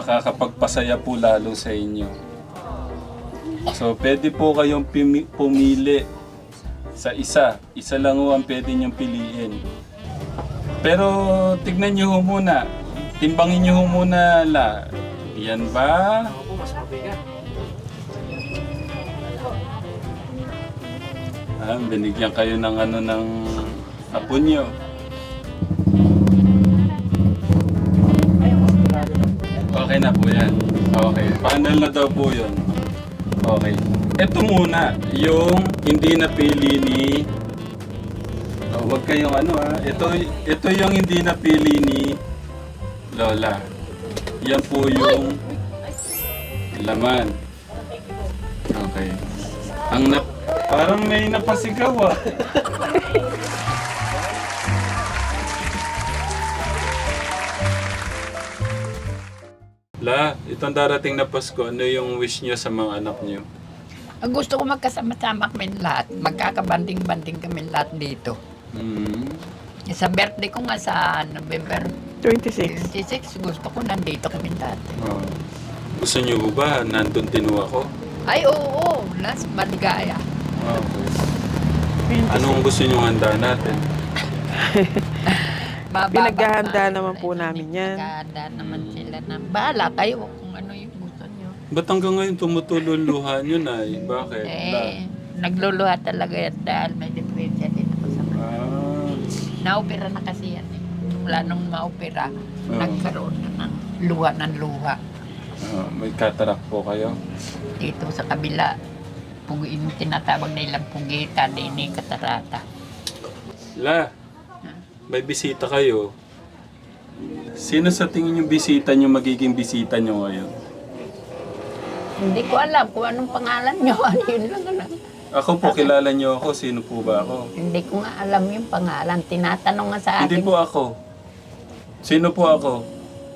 makakapagpasaya po lalo sa inyo. So, pwede po kayong pumili sa isa. Isa lang ho ang pwede niyong piliin. Pero tignan niyo ho muna. Timbangin niyo ho muna la. Yan ba? Ah, binigyan kayo ng ano ng apo niyo. Panel na daw po yun. Okay. Ito muna, yung hindi napili ni... Oh, huwag kayong ano ah. Ito, ito yung hindi napili ni Lola. Yan po yung laman. Okay. Ang nap... Parang may napasigaw ah. La, itong darating na Pasko, ano yung wish niyo sa mga anak niyo? Ang gusto ko magkasama-sama kami lahat. Magkakabanding-banding kami lahat dito. Hmm. Sa birthday ko nga sa November 26. 26, gusto ko nandito kami lahat. Oh. Gusto niyo po ba nandun din ho ako? Ay, oo, oo. Last maligaya. Okay. Anong gusto niyo handa natin? Bababa Pinaghahanda naman po namin yan. Pinaghahanda naman sila na bahala kayo kung Ba't hanggang ngayon tumutulo ang luha niyo, Nay? Bakit? Eh, nagluluha talaga yan dahil may depresya din ako sa mga. Ah. Naopera na kasi yan eh. Mula nung maopera, Oo. nagkaroon na ng luha ng luha. Ah, may cataract po kayo? Dito sa kabila, pugi, yung tinatawag nilang pugita, dini katarata. La, may bisita kayo. Sino sa tingin yung bisita nyo magiging bisita nyo ngayon? Hindi ko alam kung anong pangalan nyo. Ano yun lang alam. Ako po, kilala nyo ako. Sino po ba ako? Hindi ko nga alam yung pangalan. Tinatanong nga sa Hindi akin. po ako. Sino po ako?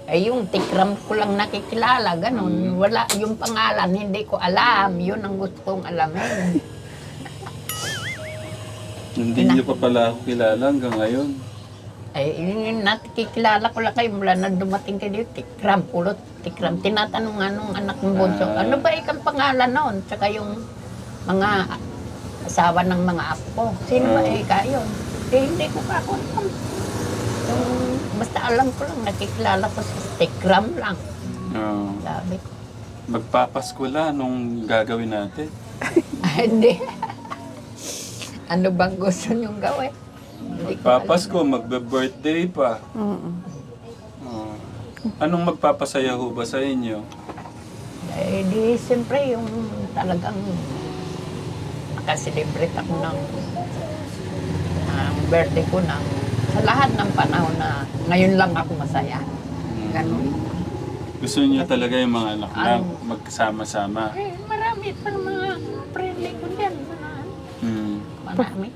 Ay, yung tikram ko lang nakikilala, ganun. Wala, yung pangalan, hindi ko alam. Yun ang gusto kong alamin. Hindi nyo pa pala ako kilala hanggang ngayon. Ay, nakikilala ko lang kayo mula na dumating kayo dito. Tikram, pulot tikram. Tinatanong nga nung anak ng bunso, Ah. ano ba ikang pangalan noon? Tsaka yung mga asawa ng mga apo. Sino ba Ah. ika yun? Eh, hindi ko pa ako alam. Yung, basta alam ko lang, nakikilala ko sa tikram lang. Ah, Sabi ko. magpapasko la nung gagawin natin. Ay, hindi. ano bang gusto niyong gawin? Magpapasko, magbe-birthday pa. Mm-mm. Ah. anong magpapasaya ho ba sa inyo? Eh, di siyempre yung talagang nakaselebrate ako ng ng birthday ko ng sa lahat ng panahon na ngayon lang ako masaya. Ganun. Gusto niyo talaga yung mga anak na Ano? magkasama-sama. Eh, marami pa ng mga friendly ko dyan. Mga, Hmm. marami.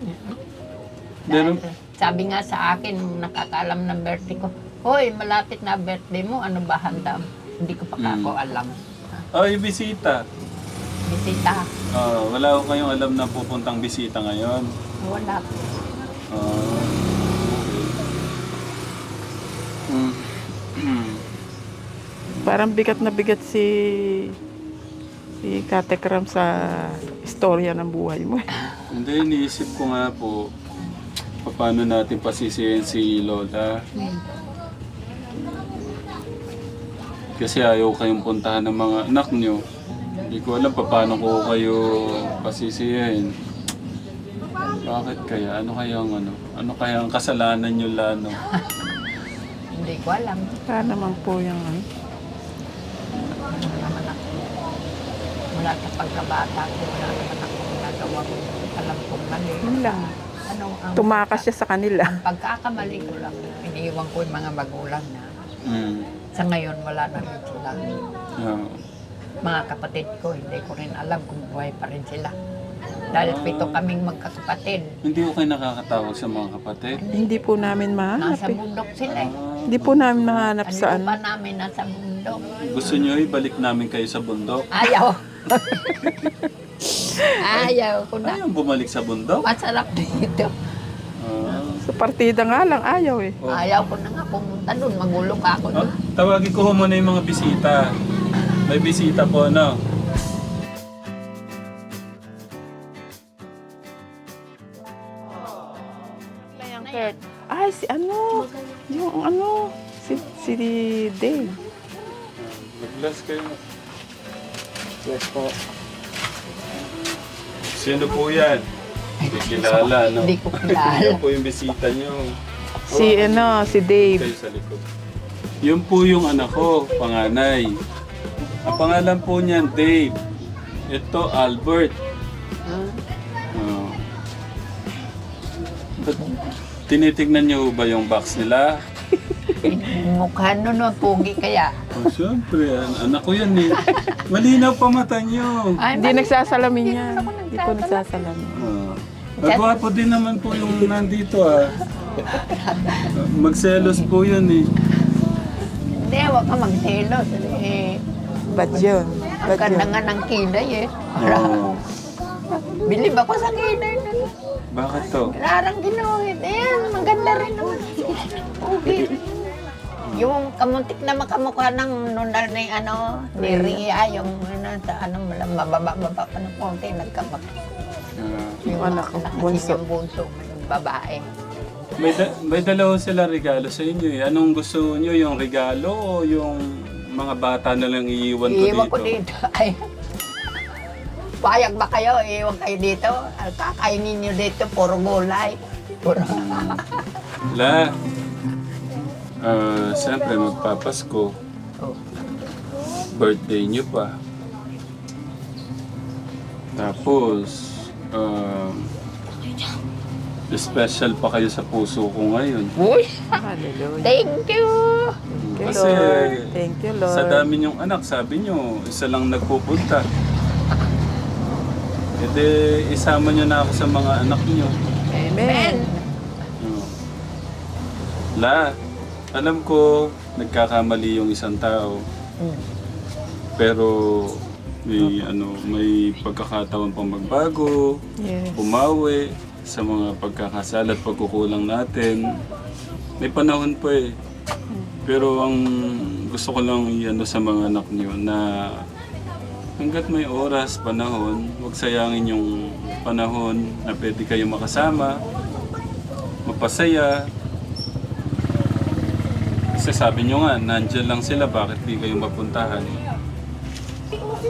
Dahil sabi nga sa akin, nung nakakaalam ng birthday ko, Hoy, malapit na birthday mo, ano ba handa? mo?" Hindi ko pa Mm. ako alam. Ay, bisita. Bisita, Ah, wala ko kayong alam na pupuntang bisita ngayon. wala. Ah, okay. Hmm. Parang bigat na bigat si si Katekram sa istorya ng buhay mo. Hindi, iniisip ko nga po, paano natin pasisihin si Lola. Kasi ayaw kayong puntahan ng mga anak nyo. Hindi ko alam pa paano ko kayo pasisihin. Bakit kaya? Ano kaya ang ano? Ano kaya ang kasalanan nyo lano? Hindi ko alam. Para naman po yung ano. Naman ako. Mula sa pagkabata ko, wala naman ako nagawa ko. Alam kong mali. Lang. Ano ang, Tumakas siya sa kanila. ang pagkakamali ko lang, iniiwan ko yung mga magulang na. Hmm. Sa ngayon, wala na rin sila. Yeah. Mga kapatid ko, hindi ko rin alam kung buhay pa rin sila. Dahil pito kaming magkakapatid. Hindi ko kayo nakakatawag sa mga kapatid. Hindi po namin mahanap Nasa eh. bundok sila eh. Hindi po namin mahanap Ano sa pa ano. namin nasa bundok. Gusto nyo ibalik namin kayo sa bundok? Ayaw. Ayaw ko na. Ayaw bumalik sa bundok? Masarap dito. Ah. Sa partida nga lang, ayaw eh. Oh. Ayaw ko na nga pumunta doon. Magulong ako Oh, doon. tawagin ko muna yung mga bisita. May bisita po, no? Yung Kurt. Ay, si ano? Yung ano? Si, si Dave. Mag-glass kayo. Yes po. Sino po yan? Hindi kilala, no? Hindi ko kilala. Yan po yung bisita nyo. Si ano, si Dave. Kayo sa likod. Yun po yung anak ko, panganay. Ang pangalan po niyan, Dave. Ito, Albert. Oh. Ba't tinitignan niyo ba yung box nila? Mukha nun, no, pugi kaya. Oh, syempre, an- anak ko yan eh. Malinaw pa mata niyo. Ay, Hindi nagsasalamin yan. ako Hindi po nagsasalamin. Oh. Magwapo din naman po yung nandito ah. Magselos po yun eh. Hindi, huwag ka magselos. Eh, Ba't yun? ang Ba't ganda yun? nga ng kilay eh. Oh. Bilib ako sa kilay na Bakit to? Larang ginuhit. Ayan, maganda rin naman. Okay. Yung kamuntik na makamukha ng nunal ni ano, ni Ria, yung ano, sa ano, mababa-baba pa ng konti, nagkamak. Ah. Yung anak ko, bunso. Yung bunso, yung babae. May, da- may dalawa sila regalo sa inyo eh. Anong gusto nyo? Yung regalo o yung mga bata na lang iiwan ko Iiwan dito? ko dito. Ay. Payag ba kayo? Iiwan kayo dito? Kakainin nyo dito, puro gulay. Puro... La, ah, siyempre magpapasko. Oh. Birthday nyo pa. Tapos, um, special pa kayo sa puso ko ngayon. Uy! Hallelujah. Thank you! Thank you, Kasi, Lord. Thank you, Lord. Sa dami niyong anak, sabi niyo, isa lang nagpupunta. E de, isama niyo na ako sa mga anak niyo. Amen! La, alam ko, nagkakamali yung isang tao. Mm. Pero, may, ano, may pagkakataon pang magbago, Yes. bumawi sa mga pagkakasala at pagkukulang natin. May panahon pa eh. Pero ang gusto ko lang i-ano sa mga anak niyo na hanggat may oras, panahon, huwag sayangin yung panahon na pwede kayo makasama, mapasaya. Kasi sabi nyo nga, nandyan lang sila, bakit di kayo mapuntahan?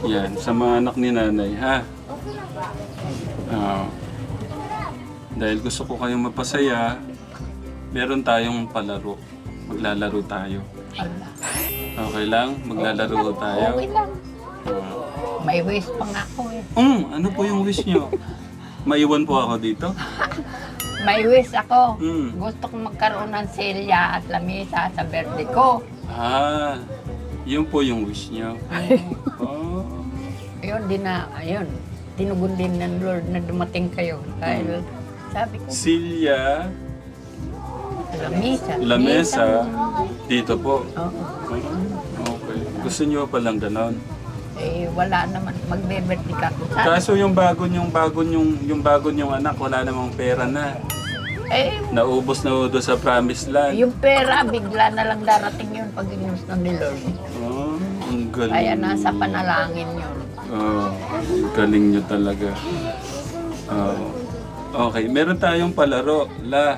Yan, sa mga anak ni nanay, ha? Oo. dahil gusto ko kayong mapasaya, meron tayong palaro. Maglalaro tayo. Okay lang? Maglalaro tayo. Okay lang. Oo. May wish pa nga ako eh. Mm, ano po yung wish nyo? Maiwan po ako dito? May wish ako. Mm. Gusto kong magkaroon ng silya at lamisa sa birthday ko. Ah, yun po yung wish nyo. Oh. Ayun, din na, ayun. Tinugon din ng Lord na dumating kayo. Dahil sabi ko, Silya, lamisa. lamesa, dito po. Oo. Okay. Gusto nyo palang ganon? Eh, wala naman. Sabi, Kaso yung bago yung bago yung yung bago yung anak wala namang pera na. eh, Naubos na doon sa promised land. yung pera, bigla na lang darating yun pag inus na ni Lord. Oh, ang galing. Kaya nasa panalangin yun. Oh, ang galing nyo talaga. Oh. Okay, meron tayong palaro. La.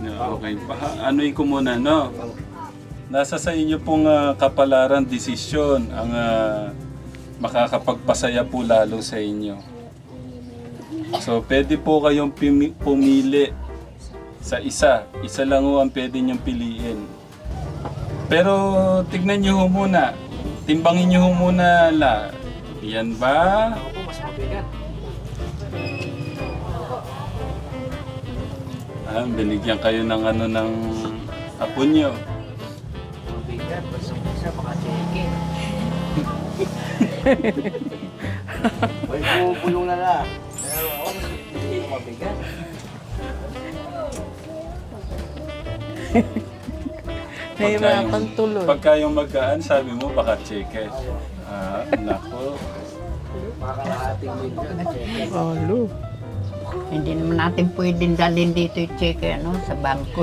Okay, pa, anuin ko muna, no? Nasa sa inyo pong ah, kapalaran desisyon ang ah, makakapagpasaya po lalo sa inyo. So, pwede po kayong pumili sa isa. Isa lang ho ang pwede niyong piliin. Pero tignan niyo ho muna. Timbangin niyo ho muna la. Yan ba? Ako mas mabigat. Ah, binigyan kayo ng ano ng apo niyo. Mabigat. Basta isa, maka-check-in. May pumupulong na lang. Pero ako, hindi ko mabigat. Nahirapan tuloy. Pagka yung magkaan, sabi mo baka cheque. Ah, nako. Yun. check-in. Oh, Lu. Hindi naman natin pwedeng dalhin dito yung cheque ano, sa bangko.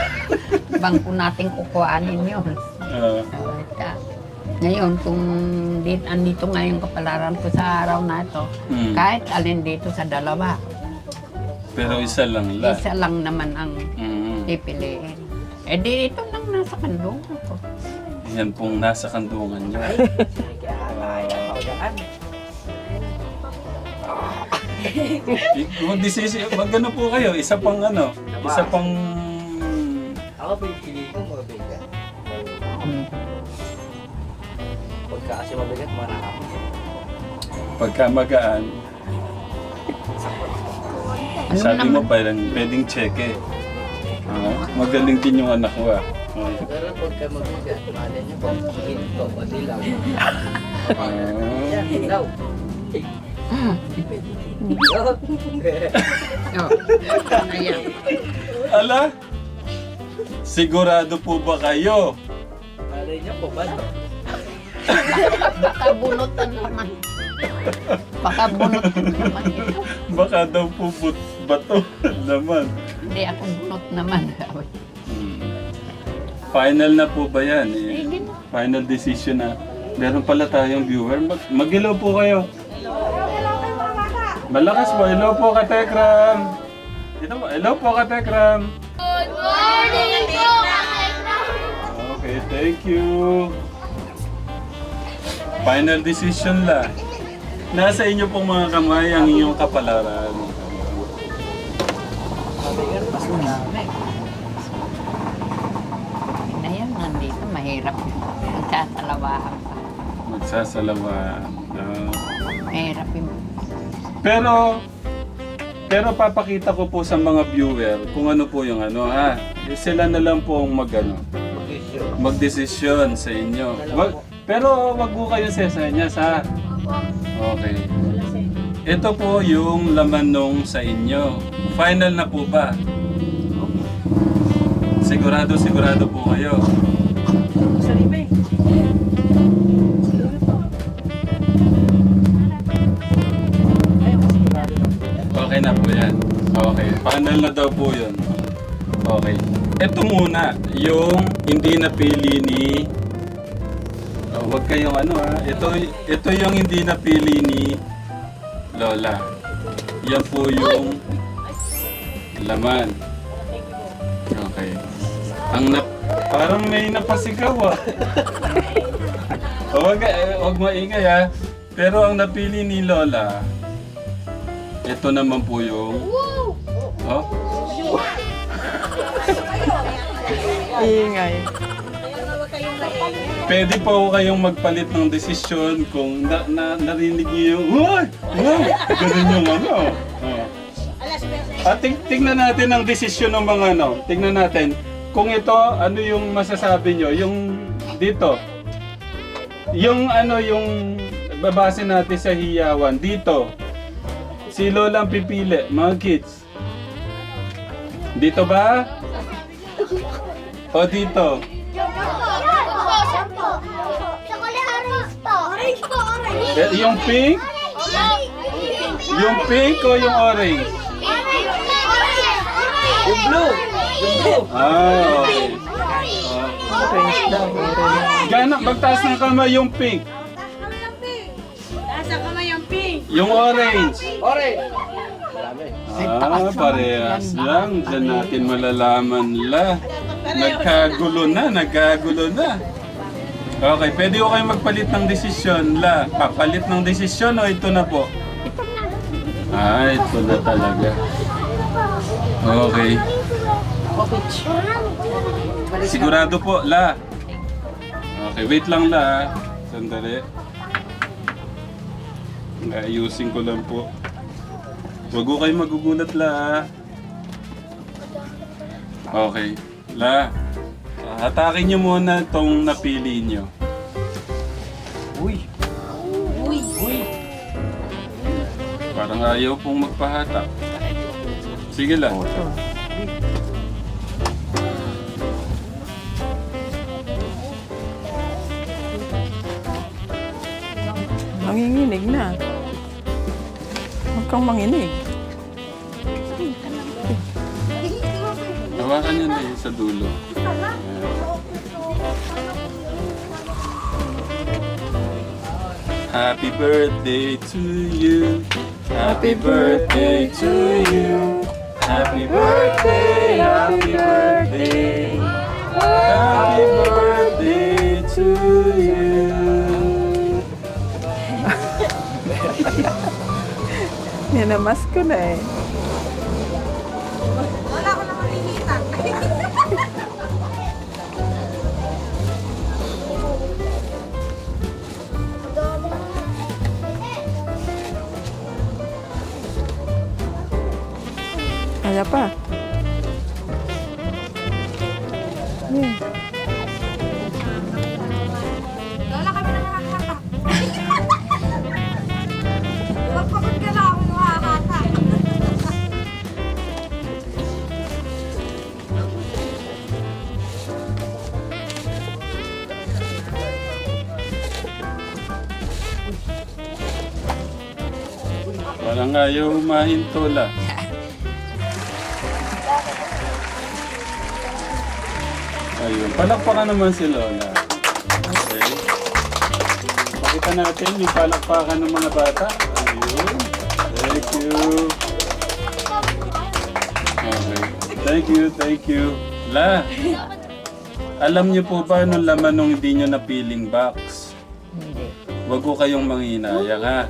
bangko natin kukuhanin yun. Ah, Kaya, ngayon, kung dit, andito nga yung kapalaran ko sa araw na ito, mm. kahit alin dito sa dalawa, Pero isa lang la. isa lang naman ang Mm. pipiliin. Eh di ito lang nasa kandungan ko. Yan pong nasa kandungan nyo. Kung desisyon, mag ano po kayo, isa pang ano, isa pang... Ako kasi mabigat, manakap. Pagka magaan, Ano sabi mo parang pwedeng cheque. Ah, magaling din yung anak ko ah. Ah. Pero pagka mabigat, malay niyo po, ginto, pati lang. Ah. Yan. Yo. Oh. Ayan. Ala? Sigurado po ba kayo? Malay niyo po, bato. Baka bunutan naman. Baka bunutan naman ito. Baka daw po but bato naman. Hindi ako bunot naman. Hmm. Final na po ba yan? Eh, final decision na. Meron pala tayong viewer. Mag mag-hello po kayo. Malakas po. Hello po, Katekram. Dito po. Hello po, Katekram. Okay, thank you. Final decision la. Nasa inyo pong mga kamay ang inyong kapalaran. Na yan, nandito, mahirap. Magsasalawahan pa. Magsasalawa. Ah. Mahirap yun. Pero, pero papakita ko po sa mga viewer kung ano po yung ano ha. Sila na lang po ang mag, ano, magdesisyon sa inyo. Wag, pero wag po kayo sesenyas ha. Okay. Ito po yung laman nung sa inyo. Final na po ba? Sigurado, sigurado po kayo. Okay na po yan. Okay. Final na daw po yun. Okay. Ito muna, yung hindi napili ni... Wag kayong ano ha. Ito, ito yung hindi napili ni Lola. Yan po yung laman. Okay. Ang nap... Parang may napasigaw ah. Huwag, eh, huwag maingay ha. Pero ang napili ni Lola, ito naman po yung... Oh? Ingay. Pwede po kayong magpalit ng desisyon kung na, na, narinig niyo yung, Uy! Wow! Ganun yung ano. Oh. At ting- tingnan natin ang desisyon ng mga ano. Tingnan natin kung ito, ano yung masasabi nyo. Yung dito. Yung ano, yung babase natin sa hiyawan. Dito. Si Lola ang pipili, mga kids. Dito ba? O dito? Eh, yung pink? Yung pink o yung orange? Yung blue! Yung blue! Ah, okay. Orange daw. Orange. Gana, magtaas ng kamay yung pink. Nasa kamay ang pink. Yung orange. Orange! Ah, parehas lang. Diyan natin malalaman la. Nagkagulo na, nagkagulo na. Okay, pwede ko kayo magpalit ng desisyon la. Papalit ng desisyon o ito na po? Ah, ito na talaga. Okay. Sigurado po, la. Okay, wait lang la. ah. Sandali. Ayusin ko lang po. Huwag ko kayo magugulat la. ah. Okay. La. Atake nyo muna itong napili nyo. Uy! Uy! Uy! Parang ayaw pong magpahatak. Sige lang. Oh, Nanginginig na. Huwag kang manginig. Hawakan nyo na yun sa dulo. Isa lang. Happy birthday to you. Happy birthday to you. Happy birthday, happy birthday. Happy birthday to you. Ninamas ko na eh. Na ako nakakatak. Parang ayaw humahinto la. Palakpakan naman si Lola. Okay. Pakita natin yung palakpakan ng mga bata. Ayun. Thank you. Okay. Thank you, thank you. La, alam niyo po ba nung laman nung hindi niyo napiling box? Hindi. Huwag ko kayong manghinayang ha.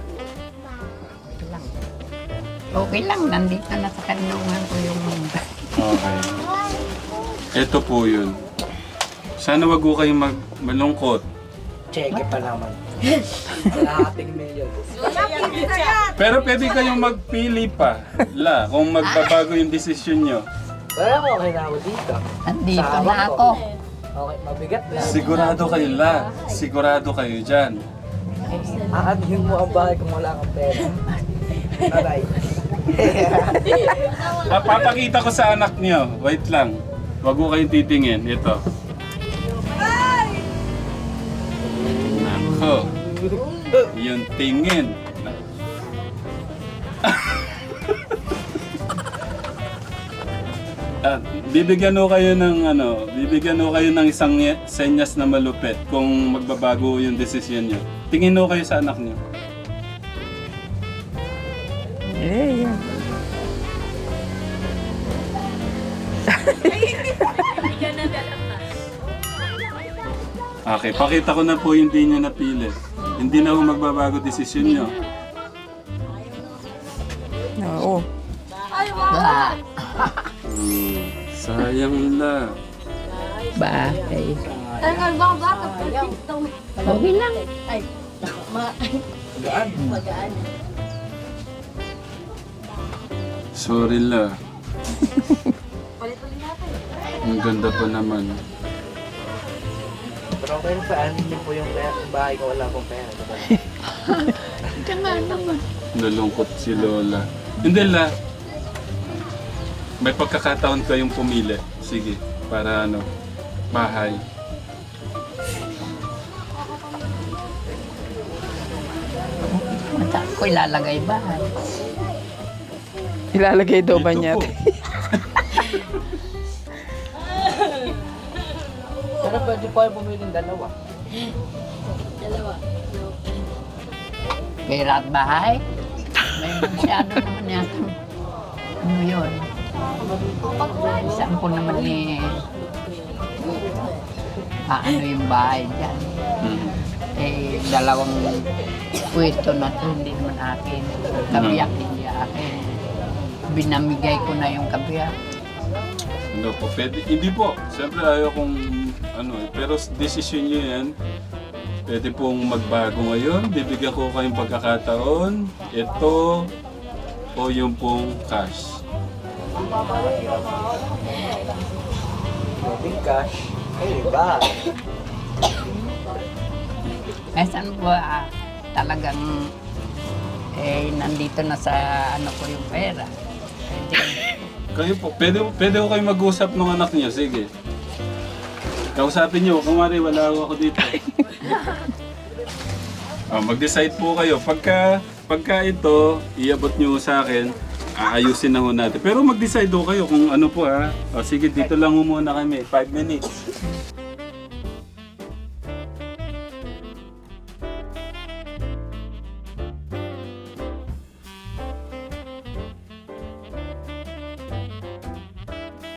Okay lang, nandito na sa kanungan ko yung Okay. Ito po yun. Sana wag ko kayong mag malungkot. Cheque pa naman. Pero pwede kayong magpili pa. La, kung magbabago yung desisyon nyo. Wala ko okay na ako dito. Nandito Sa na ko. ako. Okay, mabigat na. Sigurado kayo, La. Sigurado kayo dyan. Aanhin mo ang bahay kung wala kang pera. Aray. Ah, papakita ko sa anak niyo. Wait lang. Wag ko kayong titingin. Ito. Yung tingin. Ah, bibigyan ho kayo ng ano, bibigyan ho kayo ng isang senyas na malupit kung magbabago yung desisyon niyo. Tingin ho kayo sa anak niyo. Eh, yeah. Okay, pakita ko na po yung hindi niyo napili. Hindi na ho magbabago desisyon niyo. Oo. Ba, Hmm, sayang la. bahay. Ay, nga ba ba? Kapag Okay lang. Sorry la. Ang ganda pa naman. Pero okay pa, niyo po yung pera, yung bahay ko wala akong pera. diba? Nalungkot si Lola. Hindi la. May pagkakataon kayong pumili. Sige, para ano, bahay. Saan ko ilalagay bahay? Ilalagay daw ba Dito niya? po. Pero pwede po kayo bumili ng dalawa. Pera at bahay? May masyado naman yata. Ano yun? Saan ko naman eh... Paano yung bahay dyan? Hmm. Eh, dalawang pwesto na to, hindi naman akin. Kabiyak, hindi akin. Binamigay ko na yung kabiyak. Ano po, pwede, hindi po. Siyempre ayaw kong ano eh. Pero desisyon nyo yan. Pwede pong magbago ngayon. Bibigyan ko kayong pagkakataon. Ito o yung pong cash. Pwedeng cash. Ay. Eh, saan po ah, talagang eh, nandito na sa ano ko yung pera. Pwede. Kayo po, pwede, pwede ko kayo mag-usap ng anak niyo. Sige. Kausapin niyo. Kung mari, wala ako dito. oh, mag-decide po kayo. Pagka, pagka ito, iabot niyo sa akin, aayusin na ho natin. Pero mag-decide ho kayo kung ano po ha. O sige, dito lang ho muna kami. 5 minutes.